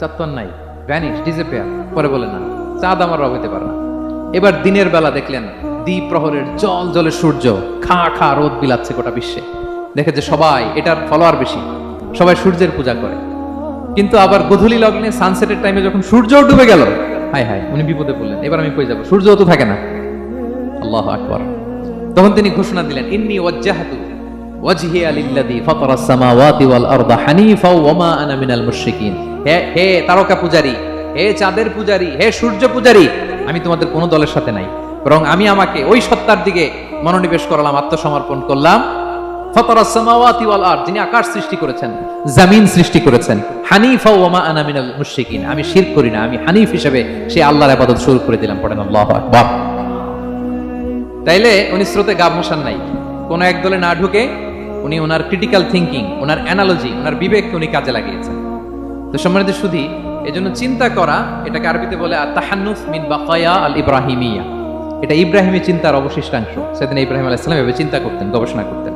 চাঁদ নাই ভ্যানিশ ডিসেপিয়ার পরে বলে না, চাঁদ আমার রব হতে পারে না। এবার দিনের বেলা দেখলেন, দ্বীপ প্রহরের জল জলে সূর্য, খা খা রোদ বিলাচ্ছে গোটা বিশ্বে। দেখে যে সবাই এটার ফলোয়ার বেশি, সবাই সূর্যের পূজা করে। কিন্তু আবার গধূলি লগ্নে সানসেটের টাইমে যখন সূর্য ডুবে গেল, হায় হায়, উনি বিপদে পড়লেন, এবার আমি কই যাব সূর্য তো থাকে না। আল্লাহ আকবার। তখন তিনি ঘোষণা দিলেন, ইন্নি ওয়াজ্জাহাতু আমি তোমাদের কোনো দলের সাথে নাই। বরং আমি আমাকে ওই সত্তার দিকে মনোনিবেশ করলাম, আত্মসমর্পণ করলাম। যিনি আকাশ সৃষ্টি করেছেন, জমিন সৃষ্টি করেছেন। হানিফা ওয়া মা আনা আমি শিরক করি না, আমি হানিফ হিসেবে সেই আল্লাহর শুরু করে দিলাম, পড়েন তাইলে উনি স্রোতে গা ভাসান নাই। কোন এক দলে না ঢুকে উনি ওনার ক্রিটিক্যাল থিঙ্কিং ওনার অ্যানালজি ওনার বিবেককে উনি কাজে লাগিয়েছেন। তো সম্মানিত সুধি, এজন্য চিন্তা করা, এটাকে আরবিতে বলে তাহান্নুফ মিন বাকায়া আল ইব্রাহিমিয়া এটা ইব্রাহিমী চিন্তার অবশিষ্টাংশ। সেদিন ইব্রাহিম আলাহিসাম এভাবে চিন্তা করতেন, গবেষণা করতেন।